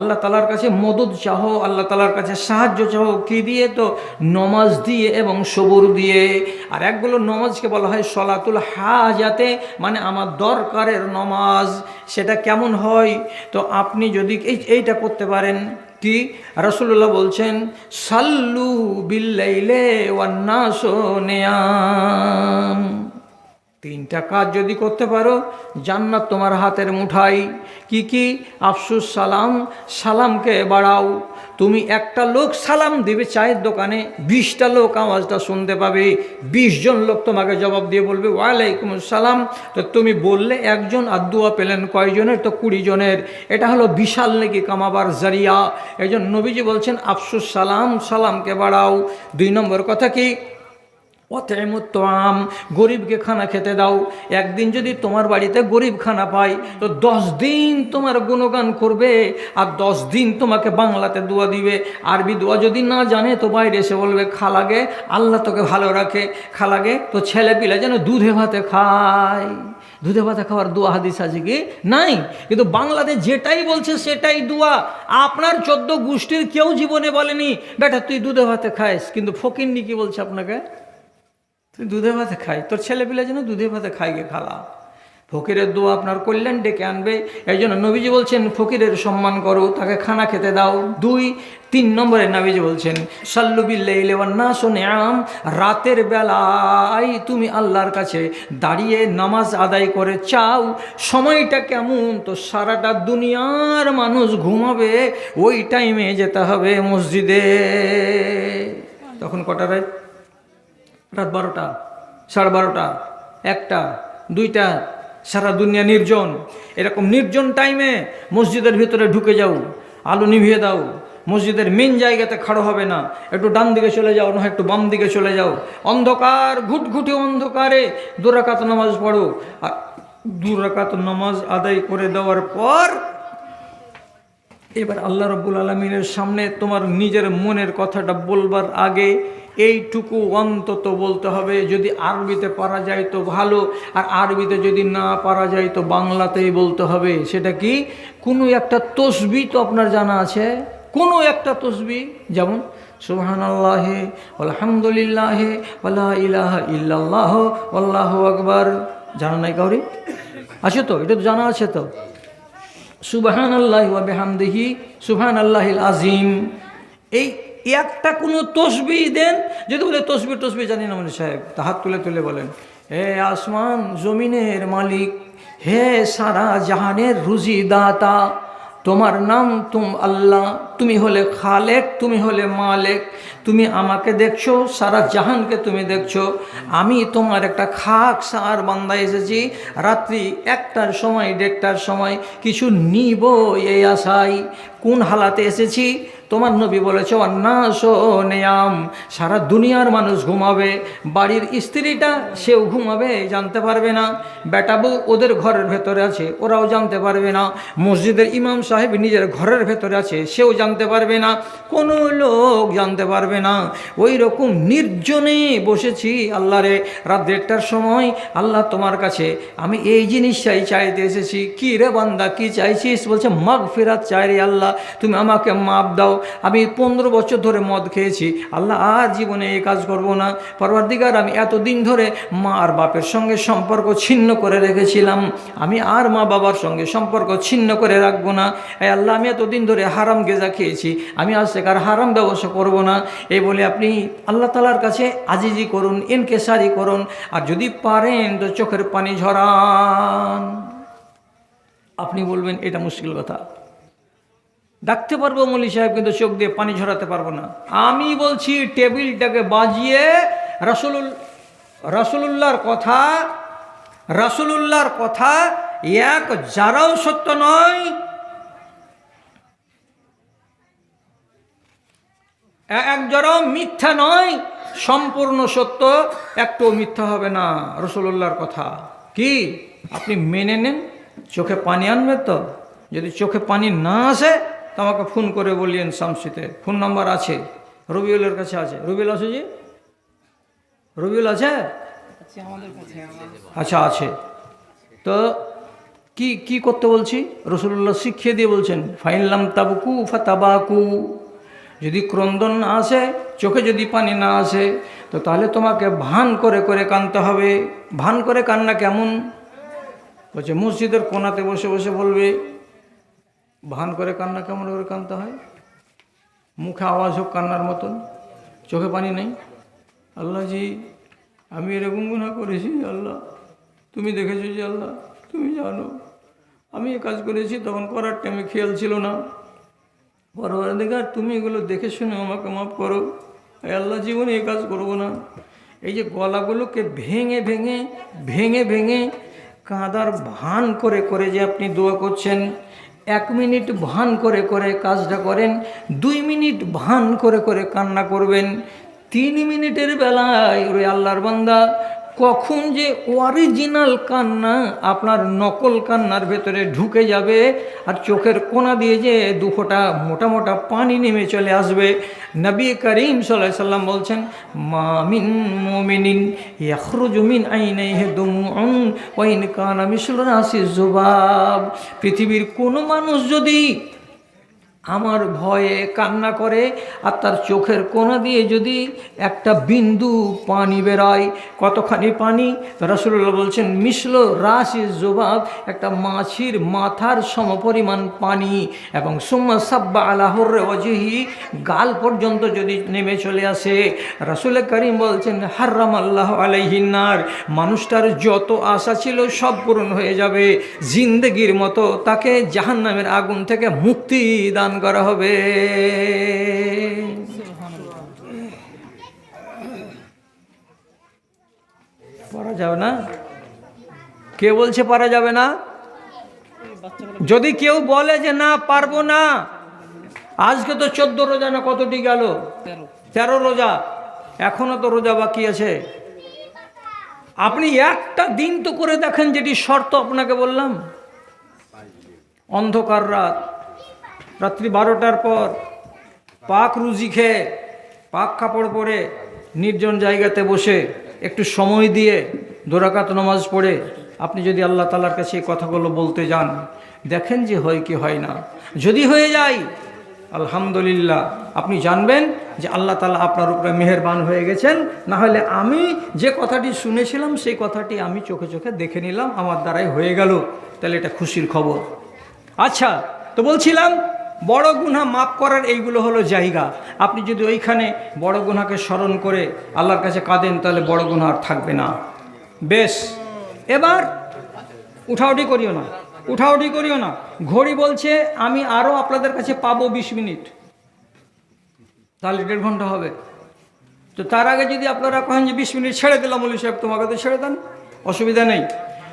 আল্লাহ তালার কাছে মদত চাহো, আল্লাহ তালার কাছে সাহায্য চাহো, কি দিয়ে তো? নমাজ দিয়ে এবং সবুর দিয়ে। আর একগুলো নমাজকে বলা হয় সলাতুল হাজাতে মানে আমার দরকারের নমাজ। সেটা কেমন হয়? তো আপনি যদি এই, এইটা করতে পারেন, কি? রসুল্লাহ বলছেন, সাল্লু বিল্লাইলে ওয়ান্নাসো নেয়াম। তিনটা কাজ যদি করতে পারো, জান্নাত তোমার হাতের মুঠাই। কি কি? আফসুস সালাম, সালামকে বাড়াও। তুমি একটা লোক সালাম দেবে চায়ের দোকানে, বিশটা লোক আওয়াজটা শুনতে পাবে, বিশ জন লোক তোমাকে জবাব দিয়ে বলবে, ওয়ালাইকুম সালাম। তো তুমি বললে একজন আর দুয়া পেলেন কয়জনের? তো কুড়ি জনের। এটা হলো বিশাল নাকি কামাবার জারিয়া। এই জন্য নবীজি বলছেন, আফসুস সালাম, সালামকে বাড়াও। দুই নম্বর কথা কি? অতেমুত্তাম গরিবকে খানা খেতে দাও। একদিন যদি তোমার বাড়িতে গরিব খানা পায়, তো দশ দিন তোমার গুণগান করবে আর দশ দিন তোমাকে বাংলাতে দোয়া দিবে। আরবি দোয়া যদি না জানে, তো বাইরে এসে বলবে, খালাগে, আল্লাহ তোকে ভালো রাখে। খালাগে তো ছেলে পিলে যেন দুধে ভাতে খায়। দুধে ভাতে খাওয়ার দোয়া হাদিস আছে কি? নাই। কিন্তু বাংলাতে যেটাই বলছে, সেটাই দোয়া। আপনার চোদ্দ গোষ্ঠীর কেউ জীবনে বলেনি, বেটা, তুই দুধে ভাতে খাইস। কিন্তু ফকিরনি কি বলছে আপনাকে? তুই দুধে ভাতে খাই। তোর ছেলেপিলে যেন দুধে ভাতে খাই গে খালা। ফকিরের দোয়া আপনার কল্যাণ ডেকে আনবে। এই জন্য নবীজি বলছেন, ফকিরের সম্মান করো, তাকে খানা খেতে দাও। দুই, তিন নম্বরে নবীজি বলছেন সাল্লুবিল্লাহ শোনে আম রাতের বেলায় তুমি আল্লাহর কাছে দাঁড়িয়ে নামাজ আদায় করে চাও। সময়টা কেমন? তো সারাটা দুনিয়ার মানুষ ঘুমাবে, ওই টাইমে যেতে হবে মসজিদে। তখন কটা রাত? রাত বারোটা, সাড়ে বারোটা, একটা, দুইটা, সারা দুনিয়া নির্জন। এরকম নির্জন টাইমে মসজিদের ভিতরে ঢুকে যাও, আলো নিভিয়ে দাও, মসজিদের মেন জায়গাতে খাড়ো হবে না। একটু ডান দিকে চলে যাও, না একটু বাম দিকে চলে যাও। অন্ধকার, ঘুটঘুটে অন্ধকারে দুরাকাত নামাজ পড়ো। আর দুরাকাত নামাজ আদায় করে দেওয়ার পর এবার আল্লাহ রব্বুল আলমিনের সামনে তোমার নিজের মনের কথাটা বলবার আগে এইটুকু অন্তত বলতে হবে, যদি আরবিতে পারা যায় তো ভালো, আর আরবিতে যদি না পারা যায় তো বাংলাতেই বলতে হবে। সেটা কি? কোনো একটা তসবি তো আপনার জানা আছে, কোনো একটা তসবি, যেমন সুবহান আল্লাহে আলহামদুলিল্লাহে আল্লাহ ইলাহ ইল্লাল্লাহ আল্লাহ আকবার। জানা নাই কাউরি? আছে তো, এটা তো জানা আছে তো। সুবহান আল্লাহ বেহামদিহি সুবহান আল্লাহিল আজিম এই একটা কোনো তসবি দেন, যদি বলে তসবি টসবি জানি না মানে সাহেব, তা হাত তুলে তুলে বলেন। হে আসমান জমিনের মালিক, হে সারা জাহানের রুজি দাতা তোমার নাম তুম আল্লাহ, তুমি হলে খালেক, তুমি হলে মালেক তুমি আমাকে দেখছ, সারা জাহানকে তুমি দেখছ। আমি তোমার একটা খাক সার বান্দা এসেছি। রাত্রি একটার সময়, দেড়টার সময় কিছু নিব এই আশায়। কোন হালাতে এসেছি? তোমার নবী বলেছ নেয়াম, সারা দুনিয়ার মানুষ ঘুমাবে। বাড়ির স্ত্রীটা সেও ঘুমাবে, জানতে পারবে না। বেটা বউ ওদের ঘরের ভেতরে আছে, ওরাও জানতে পারবে না। মসজিদের ইমাম সাহেব নিজের ঘরের ভেতরে আছে, সেও জানতে পারবে না। কোনো লোক জানতে পারবে না। ওই রকম নির্জনে বসেছি আল্লাহরে রাত দেড়টার সময় আল্লাহ তোমার কাছে, আমি এই জিনিসটাই চাইতে এসেছি। কি রে বান্দা, কি চাইছিস? বলছে মাগ ফেরাত চাই রে আল্লাহ, তুমি আমাকে মাপ দাও। আমি পনেরো বছর ধরে মদ খেয়েছি। আল্লাহ, আর জীবনে এই কাজ করব না। পরবর্তীকার, আমি এতদিন ধরে মা আর বাপের সঙ্গে সম্পর্ক ছিন্ন করে রেখেছিলাম। আমি আর মা বাবার সঙ্গে সম্পর্ক ছিন্ন করে রাখব না। আল্লাহ, আমি এতদিন ধরে হারাম গেজা খেয়েছি। আমি আজ থেকে আর হারাম ব্যবসা করব না। এই বলে আপনি আল্লাহ তালার কাছে আজিজি করুন এনকেসারি করুন। আর যদি পারেন তো চোখের পানি ঝরান। আপনি বলবেন, এটা মুশকিল কথা। ডাকতে পারব মলি সাহেব, কিন্তু চোখ দিয়ে পানি ঝরাতে পারব না। আমি বলছি, টেবিলটাকে বাজিয়ে রাসুলুল, রাসুলুল্লাহর কথা রাসুলুল্লাহর কথা, এক যারাও সত্য নয় এক যারাও মিথ্যা নয় সম্পূর্ণ সত্য একটু মিথ্যা হবে না রসুল্লাহর কথা। কি? আপনি মেনে নেন চোখে পানি আনবেন তো। যদি চোখে পানি না আসে তো আমাকে ফোন করে বলিয়েন শামসিতে। ফোন নাম্বার আছে রবিউলের কাছে আছে। রবিউল আছে জি? রবিউল আছে? আচ্ছা আছে। তো কি কি করতে বলছি? রসুল্লাহ শিখিয়ে দিয়ে বলছেন ফাইনলাম তাবুকু ফাতাবাকু। যদি ক্রন্দন না আসে, চোখে যদি পানি না আসে, তো তাহলে তোমাকে ভান করে করে কানতে হবে। ভান করে কান্না কেমন? বলছে, মসজিদের কোনাতে বসে বসে বলবে, ভান করে কান্না কেমন করে কানতে হয়? মুখে আওয়াজ হোক কান্নার মতন, চোখে পানি নেই। আল্লাহজি আমি এরকম গুণা করেছি, আল্লাহ। তুমি দেখেছ যে আল্লাহ, তুমি জানো। আমি কাজ করেছি, তখন করার টাইমে খেয়াল ছিল না। পরবার দেখার তুমি এগুলো দেখে শুনে আমাকে মাফ করো। আল্লাহ জীবনে এই কাজ করব না। এই যে গলাগুলোকে ভেঙে ভেঙে ভেঙে ভেঙে কাঁদার ভান করে করে যে আপনি দোয়া করছেন, এক মিনিট ভান করে করে কাজটা করেন, দুই মিনিট ভান করে করে কান্না করবেন, তিন মিনিটের বেলায় ওই আল্লাহর বান্দা কখন যে অরিজিনাল কান্না, আপনার নকল কান্নার ভেতরে ঢুকে যাবে আর চোখের কোনা দিয়ে যে দুফোটা মোটা মোটা পানি নেমে চলে আসবে। নবী করিম সাল্লাহ সাল্লাম বলছেন মামিন মোমিনিন ইয়াখরুজুমিন আইনাই হে দুমুন ওয়াইন কানা মিশল রাশি জুবাব পৃথিবীর কোনো মানুষ যদি আমার ভয়ে কান্না করে আর তার চোখের কোনা দিয়ে যদি একটা বিন্দু পানি বেরোয়, কতখানি পানি? রসুল্লাহ বলছেন মিশল রাশি জবাব একটা মাছির মাথার সমপরিমাণ পানি এবং সুম্মা সাব্বা আলাহর অজিহি গাল পর্যন্ত যদি নেমে চলে আসে। রসুল করিম বলছেন হার্রাম আল্লাহ আলাইহিনার মানুষটার যত আশা ছিল সব পূরণ হয়ে যাবে। জিন্দগির মতো তাকে জাহান্নামের আগুন থেকে মুক্তি দান করা হবে। পারা যাবে না? কে বলছে পারা যাবে না? যদি কেউ বলে যে না পারব না আজকে তো চোদ্দ রোজা না কতটি গেল? তেরো রোজা। এখনও তো রোজা বাকি আছে। আপনি একটা দিন তো করে দেখেন যেটি শর্ত আপনাকে বললাম। অন্ধকার রাত। রাত্রি বারোটার পর পাক রুজি খেয়ে, পাক কাপড় পরে নির্জন জায়গাতে বসে একটু সময় দিয়ে দোরাকাত নমাজ পড়ে, আপনি যদি আল্লাহ তালার কাছে এই কথাগুলো বলতে যান, দেখেন যে হয় কি হয় না। যদি হয়ে যায়, আলহামদুলিল্লাহ, আপনি জানবেন যে আল্লাহ তালা আপনার উপরে মেহেরবান হয়ে গেছেন। না হলে আমি যে কথাটি শুনেছিলাম, সেই কথাটি আমি চোখে চোখে দেখে নিলাম, আমার দ্বারাই হয়ে গেল। তাহলে এটা খুশির খবর। আচ্ছা তো বলছিলাম বড় গুনা মাফ করার এইগুলো হলো জায়গা। আপনি যদি ওইখানে বড় গুনাকে স্মরণ করে আল্লাহর কাছে কাঁদেন, তাহলে বড় গুণা আর থাকবে না। বেশ, এবার উঠাউটি করিও না, উঠাউটি করিও না। ঘড়ি বলছে, আমি আরও আপনাদের কাছে পাবো বিশ মিনিট। তাহলে দেড় ঘণ্টা হবে। তো তার আগে যদি আপনারা কহেন যে বিশ মিনিট ছেড়ে দিলাম, মলি সাহেব, তোমাকে তো ছেড়ে দেন, অসুবিধা নেই।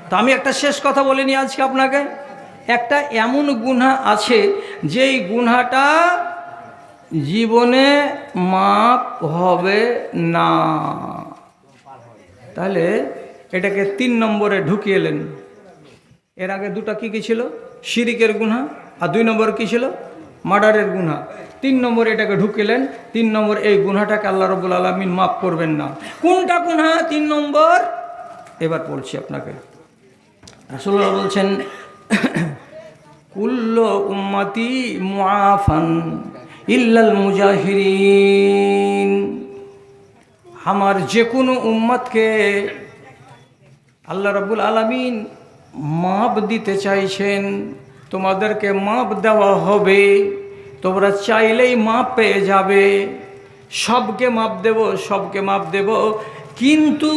তো আমি একটা শেষ কথা বলিনি আজকে আপনাকে। একটা এমন গুণা আছে, যেই গুণাটা জীবনে মাপ হবে না। তাহলে এটাকে তিন নম্বরে ঢুকিয়ে এলেন। এর আগে দুটা কি কি ছিল? শিরিকের গুণা, আর দুই নম্বর কি ছিল? মার্ডারের গুণা। তিন নম্বর এটাকে ঢুকিলেন তিন নম্বর এই গুনাটাকে আল্লাহ রবুল আলমিন মাফ করবেন না। কোনটা গুণা? তিন নম্বর? এবার পড়ছি আপনাকে। রাসুল্লাহ বলছেন কুল্ল উম্মতি মুআফান ইল্লাল মুজাহিরিন। আমার যে কোনো উম্মতকে আল্লাহ রাব্বুল আলামিন মাপ দিতে চাইছেন, তোমাদেরকে মাপ দেওয়া হবে, তোমরা চাইলেই মাপ পেয়ে যাবে। সবকে মাপ দেব, সবকে মাপ দেব, কিন্তু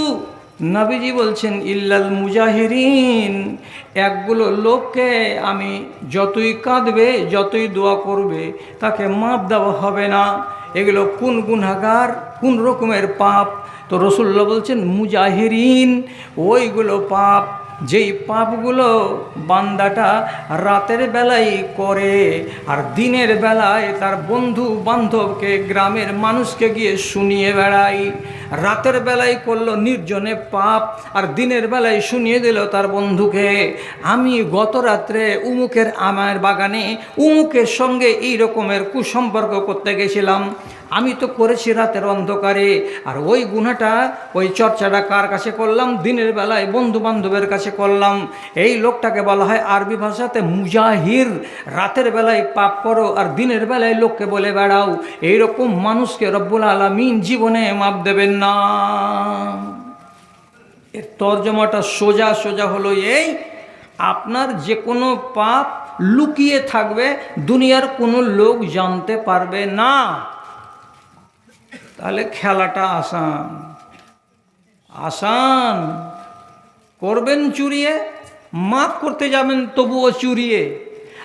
নবীজি বলছেন, ইল্লাল মুজাহিরিন, একগুলো লোককে আমি যতই কাঁদবে, যতই দোয়া করবে, তাকে মাপ দেওয়া হবে না। এগুলো কোন গুণাগার কোন রকমের পাপ? তো রসুল্লা বলছেন, মুজাহিরিন, ওইগুলো পাপ যেই পাপগুলো বান্দাটা রাতের বেলায় করে আর দিনের বেলায় তার বন্ধু বান্ধবকে, গ্রামের মানুষকে গিয়ে শুনিয়ে বেড়ায়। রাতের বেলায় করল নির্জনে পাপ আর দিনের বেলায় শুনিয়ে দিল তার বন্ধুকে। আমি গত রাত্রে উমুকের আমার বাগানে উমুকের সঙ্গে এই রকমের কুসম্পর্ক করতে গেছিলাম। আমি তো করেছি রাতের অন্ধকারে। আর ওই গুনাটা ওই চর্চাটা কার কাছে করলাম? দিনের বেলায় বন্ধু বান্ধবের কাছে করলাম। এই লোকটাকে বলা হয় আরবি ভাষাতে মুজাহির। রাতের বেলায় পাপ করো আর দিনের বেলায় লোককে বলে বেড়াও। এইরকম মানুষকে রব্বুল আলমিন জীবনে মাপ দেবেন না। এর তর্জমাটা সোজা সোজা হলো এই, আপনার যে কোনো পাপ লুকিয়ে থাকবে, দুনিয়ার কোনো লোক জানতে পারবে না। তাহলে খেলাটা আসান। আসান। করবেন চুরিয়ে মাপ করতে যাবেন তবুও চুরিয়ে।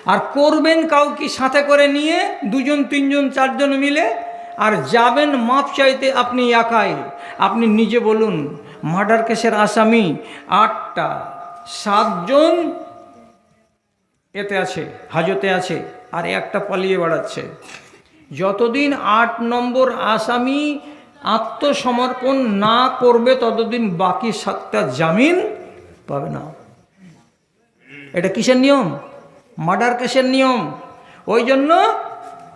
আর করবেন কাউকে সাথে করে নিয়ে দুজন, তিনজন, চারজন মিলে, আর যাবেন মাপ চাইতে আপনি একাই। আপনি নিজে বলুন, মার্ডার কেসের আসামি আটটা, সাতজন এতে আছে, হাজতে আছে, আর একটা পালিয়ে বেড়াচ্ছে। যতদিন আট নম্বর আসামি আত্মসমর্পণ না করবে, ততদিন বাকি সাতটা জামিন পাবে না। এটা কিসের নিয়ম? মার্ডার কেসের নিয়ম। ওই জন্য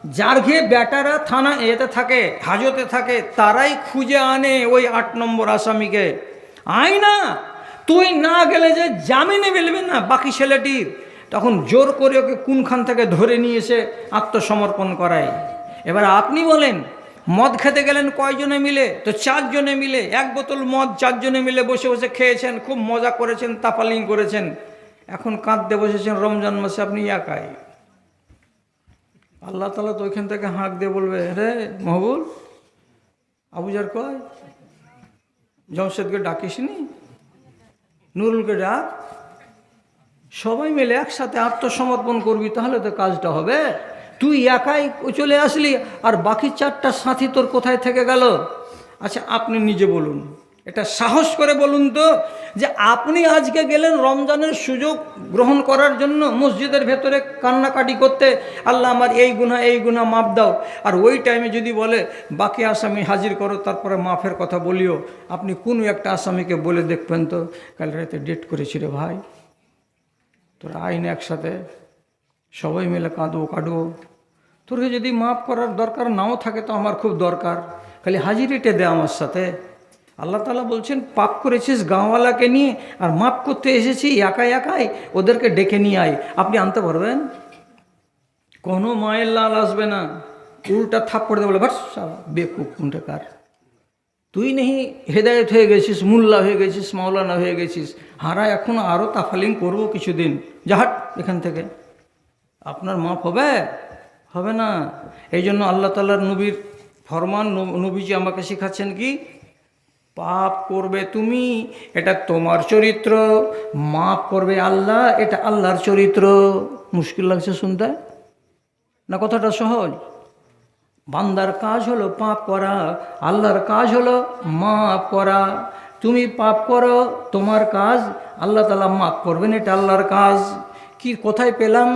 যার ঘে ব্যাটারা থানা এতে থাকে, হাজতে থাকে, তারাই খুঁজে আনে ওই আট নম্বর আসামিকে। আয় না, তুই না গেলে যে জামিনে মিলবে না বাকি ছেলেটির। তখন জোর করে ওকে কোনখান থেকে ধরে নিয়ে এসে আত্মসমর্পণ করায়। এবার আপনি বলেন, মদ খেতে গেলেন কয়জনে মিলে? তো চারজনে মিলে, এক বোতল মদ চারজনে মিলে বসে বসে খেয়েছেন, খুব মজা করেছেন তাপালিং করেছেন। এখন কাঁদতে বসেছেন রমজান মাসে, আপনি একাই। আল্লাহ তালা তো ওইখান থেকে হাঁক দিয়ে বলবে রে মহবুল আবুজার কয়? জমশেদকে ডাকিসনি? নুরুলকে ডাক? সবাই মিলে একসাথে আত্মসমর্পণ করবি, তাহলে তো কাজটা হবে। তুই একাই চলে আসলি আর বাকি চারটা সাথী তোর কোথায় থেকে গেল? আচ্ছা আপনি নিজে বলুন। এটা সাহস করে বলুন তো যে আপনি আজকে গেলেন রমজানের সুযোগ গ্রহণ করার জন্য মসজিদের ভেতরে কান্নাকাটি করতে। আল্লাহ আমার এই গুণা এই গুণা মাপ দাও। আর ওই টাইমে যদি বলে, বাকি আসামি হাজির করো, তারপরে মাফের কথা বলিও। আপনি কোনো একটা আসামিকে বলে দেখবেন তো, কাল রাতে ডেট করেছি রে ভাই। তোরা আইন একসাথে সবাই মিলে কাঁদবো কাটবো তোরকে যদি মাফ করার দরকার নাও থাকে তো আমার খুব দরকার। খালি হাজিরিটে দে আমার সাথে। আল্লাহ তালা বলছেন, পাপ করেছিস গাঁওয়ালাকে নিয়ে আর মাপ করতে এসেছি, একাই একাই ওদেরকে ডেকে নিয়ে আয়। আপনি আনতে পারবেন? কোনো মায়ের লাল আসবে না। উল্টা থাপ করে দেবে বলে, বাস বেকুব কুণ্ঠকার তুই নেই হেদায়ত হয়ে গেছিস, মুল্লা হয়ে গেছিস, মাওলানা হয়ে গেছিস। হারা এখন আরও তাফালিং করব কিছুদিন। যাহাট এখান থেকে। আপনার মাপ হবে? হবে না। এই জন্য আল্লাহ তাল্লার নবীর ফরমান নব- নবীজি আমাকে শেখাচ্ছেন কি? পাপ করবে তুমি, এটা তোমার চরিত্র। মাপ করবে আল্লাহ, এটা আল্লাহর চরিত্র। মুশকিল লাগছে শুনতে? না, কথাটা সহজ। বান্দার কাজ হলো পাপ করা, আল্লাহর কাজ হলো মাপ করা। তুমি পাপ করো, তোমার কাজ আল্লাহ তালা মাপ করবেন, এটা আল্লাহর কাজ। কি কোথায় পেলাম?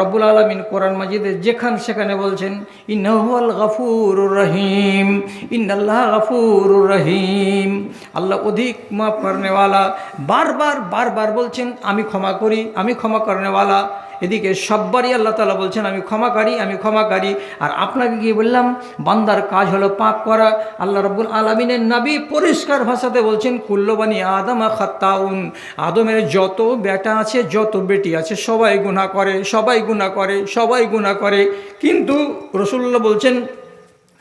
রব্বুল আলমিন কোরআন মাজিদে যেখান সেখানে বলছেন ইন্নাহুয়াল গাফুর রহিম, ইন্নাল্লাহ গাফুর রহিম। আল্লাহ অধিক মাফ করনেওয়ালা, বারবার বারবার বলছেন, আমি ক্ষমা করি, আমি ক্ষমা করনেওয়ালা। এদিকে সব্বারই আল্লাহ তালা বলছেন, আমি ক্ষমাকারী আমি ক্ষমাকারী আর আপনাকে কি বললাম, বান্দার কাজ হলো পাপ করা। আল্লাহ রব্বুল আলমিনের নাবি পরিষ্কার ভাষাতে বলছেন কুল্লবানি আদম খাত্তাউন। আদমের যত বেটা আছে, যত বেটি আছে, সবাই গুণা করে, সবাই গুণা করে, সবাই গুণা করে। কিন্তু রসুল্লাহ বলছেন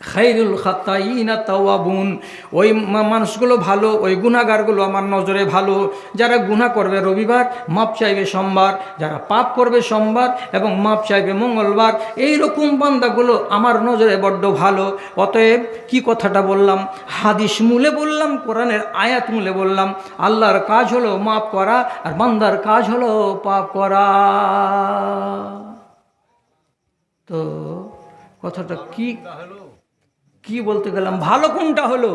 খাইরুল খাত্তাইনা তাওয়াবুন। ওই মানুষগুলো ভালো, ওই গুণাগারগুলো আমার নজরে ভালো। যারা গুণা করবে রবিবার, মাপ চাইবে সোমবার। যারা পাপ করবে সোমবার এবং মাপ চাইবে মঙ্গলবার এই রকম বান্দাগুলো আমার নজরে বড্ড ভালো। অতএব কি কথাটা বললাম? হাদিস মূলে বললাম, কোরআনের আয়াত মূলে বললাম। আল্লাহর কাজ হলো মাপ করা আর বান্দার কাজ হলো পাপ করা। তো কথাটা কি কি বলতে গেলাম? ভালো কোনটা হলো?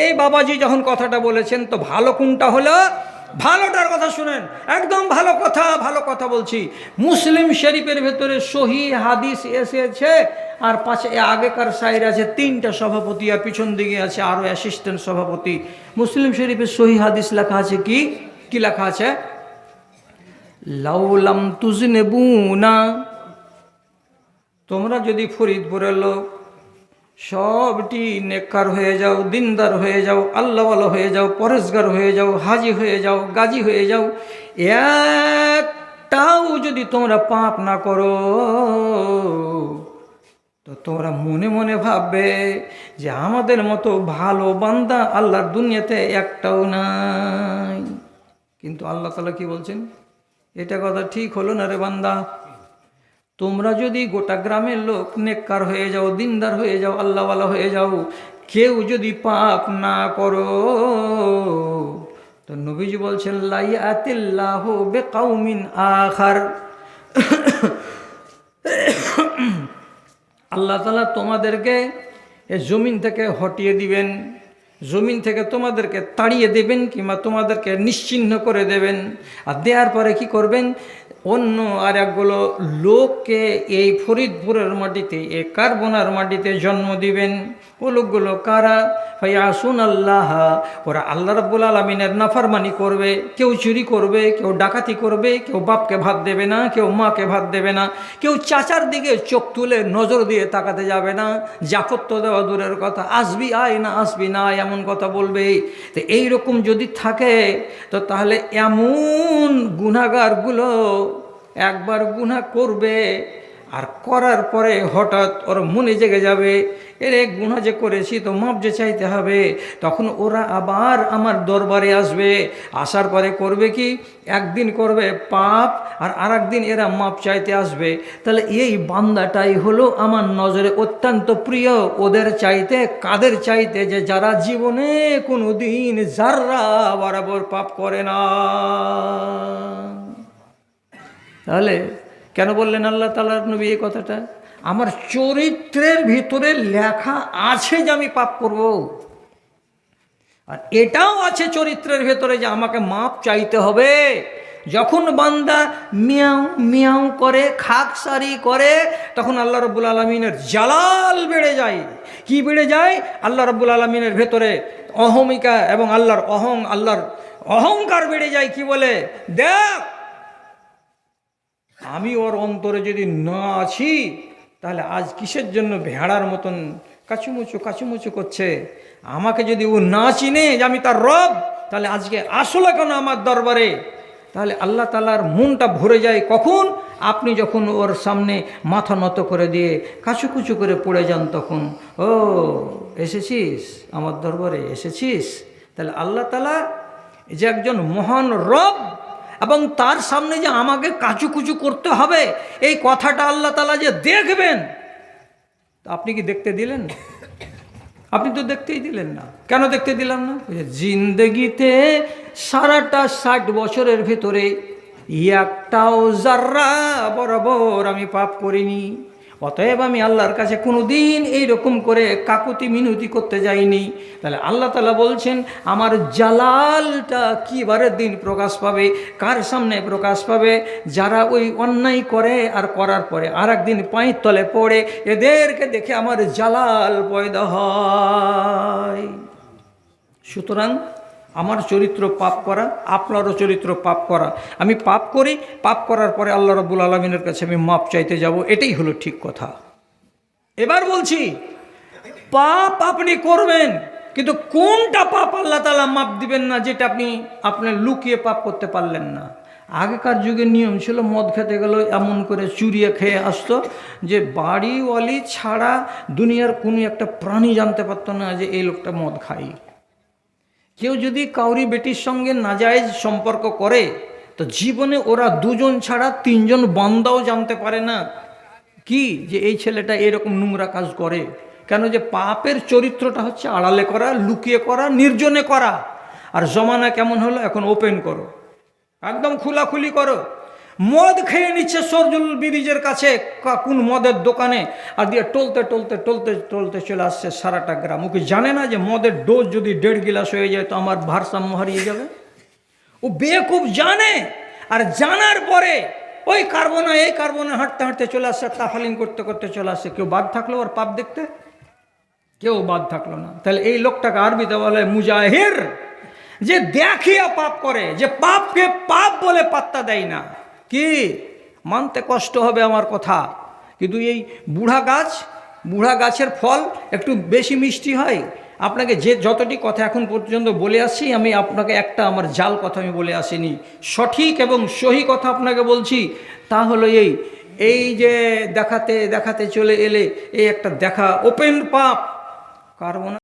এই বাবাজি যখন কথাটা বলেছেন, তো ভালো কোনটা হলো? ভালোটার কথা শুনেন। একদম ভালো কথা ভালো কথা বলছি। মুসলিম শরীফের ভেতরে সহি হাদিস এসেছে, আর পাশে আগেকার সাইড আছে তিনটা সভাপতি, আর পিছন দিকে আছে আরও অ্যাসিস্ট্যান্ট সভাপতি। মুসলিম শরীফের সহি হাদিস লেখা আছে কি? কি লেখা আছে? লাউলাম তুজনেবু না তোমরা যদি ফরিদপুরের লোক সবটি নেককার হয়ে যাও, দিনদার হয়ে যাও, আল্লাহওয়ালা হয়ে যাও, পরেশগার হয়ে যাও, হাজি হয়ে যাও, গাজী হয়ে যাও। একটাও যদি তোমরা পাপ না করো, তো তোমরা মনে মনে ভাববে যে আমাদের মতো ভালো বান্দা আল্লাহর দুনিয়াতে একটাও নাই। কিন্তু আল্লাহ তালা কি বলছেন? এটা কথা ঠিক হলো না রে বান্দা? তোমরা যদি গোটা গ্রামের লোক নেককার হয়ে যাও, দিনদার হয়ে যাও, আল্লাহওয়ালা হয়ে যাও, কেউ যদি পাপ না করো। তো নবীজি বলছেন, লাইয়াতিল্লাহ বেকাউমিন আখার। আল্লাহ তালা তোমাদেরকে এ জমিন থেকে হটিয়ে দিবেন, জমিন থেকে তোমাদেরকে তাড়িয়ে দেবেন কিংবা তোমাদেরকে নিশ্চিহ্ন করে দেবেন। আর দেওয়ার পরে কি করবেন? অন্য আর একগুলো, লোককে এই ফরিদপুরের মাটিতে, এ কার্বনার মাটিতে জন্ম দিবেন। ও লোকগুলো কারা? আসুন আল্লাহ ওরা আল্লাহ রব্বুল আলমিনের নাফারমানি করবে। কেউ চুরি করবে, কেউ ডাকাতি করবে, কেউ বাপকে ভাত দেবে না, কেউ মাকে ভাত দেবে না, কেউ চাচার দিকে চোখ তুলে নজর দিয়ে তাকাতে যাবে না। জাফত্ব দেওয়া দূরের কথা, আসবি আয় না আসবি না, এমন কথা বলবে। তো এইরকম যদি থাকে, তো তাহলে এমন গুণাগারগুলো একবার গুণা করবে, আর করার পরে হঠাৎ ওর মনে জেগে যাবে, এর গুণা যে করেছি তো মাপ যে চাইতে হবে। তখন ওরা আবার আমার দরবারে আসবে। আসার পরে করবে কি? একদিন করবে পাপ, আর আর দিন এরা মাপ চাইতে আসবে। তাহলে এই বান্দাটাই হলো আমার নজরে অত্যন্ত প্রিয়। ওদের চাইতে, কাদের চাইতে যে যারা জীবনে কোনো দিন যাররা বরাবর পাপ করে না। তাহলে কেন বললেন আল্লাহ তালার নবী এই কথাটা? আমার চরিত্রের ভিতরে লেখা আছে যে আমি পাপ করব। আর এটাও আছে চরিত্রের ভেতরে যে আমাকে মাপ চাইতে হবে। যখন বান্দা মিয়াও মিয়াও করে, খাক সারি করে, তখন আল্লাহ রব্বুল আলমিনের জালাল বেড়ে যায়। কি বেড়ে যায়? আল্লাহ রব্বুল আলমিনের ভেতরে অহমিকা এবং আল্লাহর অহং, আল্লাহর অহংকার বেড়ে যায়, কি বলে? দেখ আমি ওর অন্তরে যদি না আছি, তাহলে আজ কিসের জন্য ভেড়ার মতন কাচুমুচু কাচুমুচু করছে? আমাকে যদি ও না চিনে যে আমি তার রব, তাহলে আজকে আসলে কেন আমার দরবারে? তাহলে আল্লাহ তালার মনটা ভরে যায় কখন? আপনি যখন ওর সামনে মাথা নত করে দিয়ে কাচুকুচু করে পড়ে যান তখন, ও, এসেছিস? আমার দরবারে এসেছিস? তাহলে আল্লাহ তালা যে একজন মহান রব এবং তার সামনে যে আমাকে কাচুকুচু করতে হবে, এই কথাটা আল্লাহ তালা যে দেখবেন আপনি কি দেখতে দিলেন? আপনি তো দেখতেই দিলেন না। কেন দেখতে দিলাম না? জিন্দগিতে সারাটা ষাট বছরের ভেতরে একটাও জাররা বরাবর আমি পাপ করিনি। অতএব আমি আল্লাহর কাছে কোনো দিন এইরকম করে কাকুতি মিনতি করতে যাইনি। তাহলে আল্লাহ তালা বলছেন, আমার জালালটা কিবারের দিন প্রকাশ পাবে? কার সামনে প্রকাশ পাবে? যারা ওই অন্যায় করে আর করার পরে আর একদিন পাঁয়ের তলে পড়ে, এদেরকে দেখে আমার জালাল পয়দা হয়। সুতরাং আমার চরিত্র পাপ করা, আপনারও চরিত্র পাপ করা। আমি পাপ করি, পাপ করার পরে আল্লাহ রব্বুল আলমিনের কাছে আমি মাপ চাইতে যাব, এটাই হলো ঠিক কথা। এবার বলছি, পাপ আপনি করবেন, কিন্তু কোনটা পাপ আল্লাহ তালা মাপ দিবেন না, যেটা আপনি আপনার লুকিয়ে পাপ করতে পারলেন না? আগেকার যুগের নিয়ম ছিল, মদ খেতে গেলে এমন করে চুরিয়ে খেয়ে আসতো, যে বাড়িওয়ালি ছাড়া দুনিয়ার কোনো একটা প্রাণী জানতে পারতো না যে এই লোকটা মদ খায়। কেউ যদি কাউরি বেটির সঙ্গে নাজায়জ সম্পর্ক করে, তো জীবনে ওরা দুজন ছাড়া তিনজন বান্দাও জানতে পারে না কি যে এই ছেলেটা এরকম নোংরা কাজ করে। কেন যে পাপের চরিত্রটা হচ্ছে আড়ালে করা, লুকিয়ে করা, নির্জনে করা। আর জমানা কেমন হলো এখন ওপেন করো। একদম খোলাখুলি করো। মদ খেয়ে নিচ্ছে সরজুল ব্রিজের কাছে কোন মদের দোকানে, আর দিয়ে টলতে টলতে টলতে টলতে চলে আসছে সারাটা গ্রাম। ওকে জানে না যে মদের ডোজ যদি দেড় গিলাস হয়ে যায় তো আমার ভারসাম্য হারিয়ে যাবে? ও বেকুব জানে, আর জানার পরে ওই কার্বনা, এই কার্বনে হাঁটতে হাঁটতে চলে আসছে, তাফালিং করতে করতে চলে আসছে। কেউ বাদ থাকল ওর পাপ দেখতে? কেউ বাদ থাকল না। তাহলে এই লোকটাকে আরবি আরবিতে বলে মুজাহির, যে দেখিয়া পাপ করে, যে পাপকে পাপ বলে পাত্তা দেয় না। কি? মানতে কষ্ট হবে আমার কথা। কিন্তু এই বুড়া গাছ, বুড়া গাছের ফল একটু বেশি মিষ্টি হয়। আপনাকে যে যতটি কথা এখন পর্যন্ত বলে আসছি, আমি আপনাকে একটা আমার জাল কথা আমি বলে আসিনি। সঠিক এবং সহি কথা আপনাকে বলছি, তা হলো এই এই যে দেখাতে দেখাতে চলে এলে এই একটা দেখা, ওপেন পাপ। কার্বন